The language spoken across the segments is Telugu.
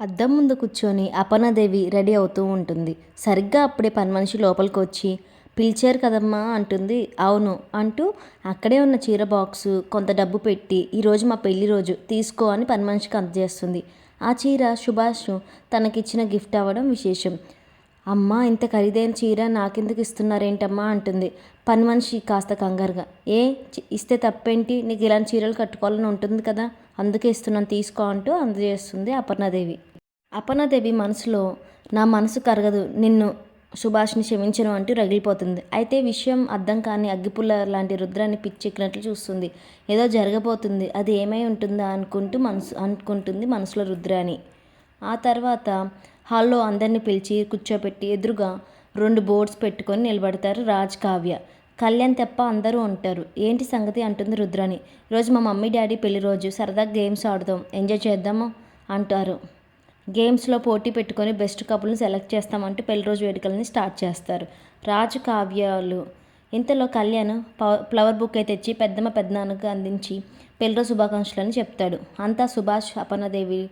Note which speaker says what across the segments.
Speaker 1: అద్దం ముందు కూర్చొని అపర్ణదేవి రెడీ అవుతూ ఉంటుంది. సరిగ్గా అప్పుడే పని మనిషి లోపలికి వచ్చి పిలిచారు కదమ్మా అంటుంది. అవును అంటూ అక్కడే ఉన్న చీర బాక్సు కొంత డబ్బు పెట్టి ఈరోజు మా పెళ్ళి రోజు తీసుకో అని పని మనిషికి అందజేస్తుంది. ఆ చీర సుభాష్ తనకిచ్చిన గిఫ్ట్ అవ్వడం విశేషం. అమ్మా ఇంత ఖరీదైన చీర నాకెందుకు ఇస్తున్నారేంటమ్మా అంటుంది పని మనిషి కాస్త కంగారుగా. ఏ ఇస్తే తప్పేంటి? నీకు ఇలాంటి చీరలు కట్టుకోవాలని ఉంటుంది కదా అందుకే ఇస్తున్నాను తీసుకో అంటూ అందజేస్తుంది అపర్ణాదేవి. అపర్ణాదేవి మనసులో నా మనసు కరగదు నిన్ను సుభాష్ని క్షమించను అంటూ రగిలిపోతుంది. అయితే విషయం అర్థం కాని అగ్గిపుల్ల లాంటి రుద్రాన్ని పిచ్చెక్కినట్లు చూస్తుంది. ఏదో జరగబోతుంది అది ఏమై ఉంటుందా అనుకుంటూ మనసు అనుకుంటుంది మనసులో రుద్రాని. ఆ తర్వాత హాల్లో అందరిని పిలిచి కూర్చోబెట్టి ఎదురుగా రెండు బోర్డ్స్ పెట్టుకొని నిలబడతారు రాజ్ కావ్య. కళ్యాణ్ తప్ప అందరూ ఉంటారు. ఏంటి సంగతి? అంటుంది రుద్రాని. ఈరోజు మా మమ్మీ డాడీ పెళ్ళి రోజు సరదాగా గేమ్స్ ఆడదాం. ఎంజాయ్ చేద్దాము అంటారు. గేమ్స్లో పోటీ పెట్టుకొని బెస్ట్ కపుల్ని సెలెక్ట్ చేస్తామంటూ పెళ్ళి రోజు వేడుకలని స్టార్ట్ చేస్తారు. రాజు కావ్యాలు. ఇంతలో కళ్యాణ్ ఫ్లవర్ బుకే తెచ్చి పెద్దమ్మ పెద్దనాన్నకు అందించి పెళ్ళి రోజు శుభాకాంక్షలు అని చెప్తాడు. అంతా సుభాష్ అపర్ణదేవి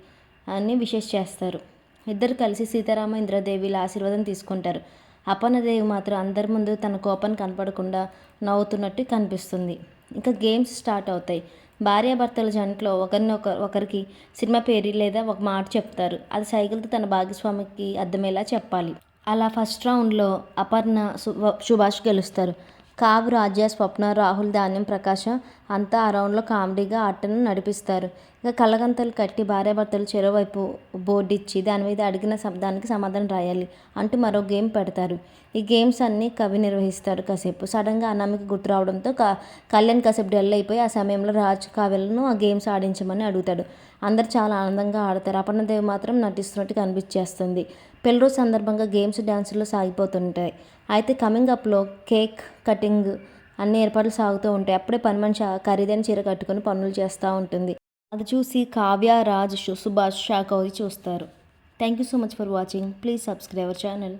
Speaker 1: అని విషెస్ చేస్తారు. ఇద్దరు కలిసి సీతారామ ఇంద్రదేవిల ఆశీర్వాదం తీసుకుంటారు. అపర్ణదేవి మాత్రం అందరి ముందు తన కోపం కనపడకుండా నవ్వుతున్నట్టు కనిపిస్తుంది. ఇంకా గేమ్స్ స్టార్ట్ అవుతాయి. భార్యాభర్తల జంటలో ఒకరిని ఒక ఒకరికి సినిమా పేరు లేదా ఒక మాట చెప్తారు. అది సైకిల్తో తన భాగస్వామికి అర్థమయ్యేలా చెప్పాలి. అలా ఫస్ట్ రౌండ్లో అపర్ణ సుభాష్ గెలుస్తారు. కావు రాజ్య స్వప్న రాహుల్ ధాన్యం ప్రకాశం అంతా ఆ రౌండ్లో కామెడీగా ఆటను నడిపిస్తారు. ఇక కళ్ళగంతలు కట్టి భార్యాభర్తలు చెరోవైపు బోర్డు ఇచ్చి దాని మీద అడిగిన శబ్దానికి సమాధానం రాయాలి అంటూ మరో గేమ్ పెడతారు. ఈ గేమ్స్ అన్నీ కవి నిర్వహిస్తారు కాసేపు. సడన్గా అనామికి గుర్తు రావడంతో క కళ్యాణ్ కాసేపు డల్ అయిపోయి ఆ సమయంలో రాజ్ కావ్యలను ఆ గేమ్స్ ఆడించమని అడుగుతాడు. అందరు చాలా ఆనందంగా ఆడతారు. అపర్ణదేవి మాత్రం నటిస్తున్నట్టు కనిపించేస్తుంది. పెళ్ళి రోజు సందర్భంగా గేమ్స్ డ్యాన్సులు సాగిపోతుంటాయి. అయితే కమింగ్ అప్లో కేక్ కటింగ్ అన్ని ఏర్పాట్లు సాగుతూ ఉంటాయి. అప్పుడే పని మనిషి ఖరీదైన చీర కట్టుకొని పనులు చేస్తూ ఉంటుంది. అది చూసి కావ్య రాజ్ సుభాష్ షాక్ అవి చూస్తారు. Thank you so much for watching please subscribe our channel